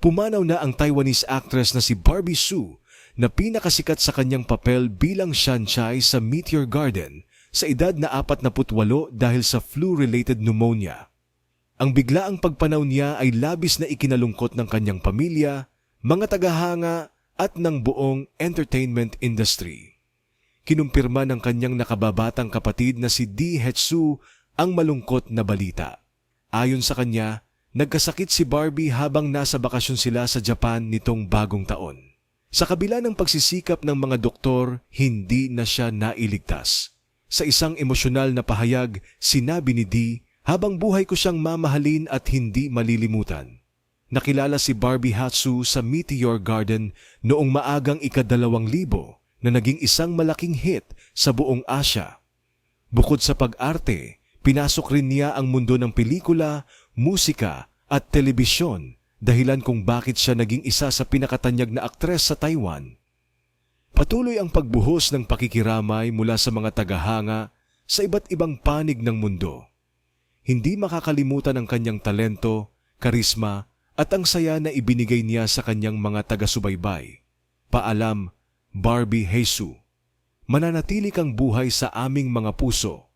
pumanaw na ang Taiwanese actress na si Barbie Su na pinakasikat sa kanyang papel bilang Shanchai sa Meteor Garden sa edad na 48 dahil sa flu-related pneumonia. Ang biglaang pagpanaw niya ay labis na ikinalungkot ng kanyang pamilya, mga tagahanga at ng buong entertainment industry. Kinumpirma ng kanyang nakababatang kapatid na si Di Hetsu ang malungkot na balita. Ayon sa kanya, nagkasakit si Barbie habang nasa bakasyon sila sa Japan nitong bagong taon. Sa kabila ng pagsisikap ng mga doktor, hindi na siya nailigtas. Sa isang emosyonal na pahayag, sinabi ni Dee, habang buhay ko siyang mamahalin at hindi malilimutan. Nakilala si Barbie Hatsu sa Meteor Garden noong maagang ikadalawang libo na naging isang malaking hit sa buong Asya. Bukod sa pag-arte, pinasok rin niya ang mundo ng pelikula, musika at telebisyon dahilan kung bakit siya naging isa sa pinakatanyag na aktres sa Taiwan. Patuloy ang pagbuhos ng pakikiramay mula sa mga tagahanga sa iba't ibang panig ng mundo. Hindi makakalimutan ang kanyang talento, karisma at ang saya na ibinigay niya sa kanyang mga taga-subaybay. Paalam, Barbie Jesu. Mananatili kang buhay sa aming mga puso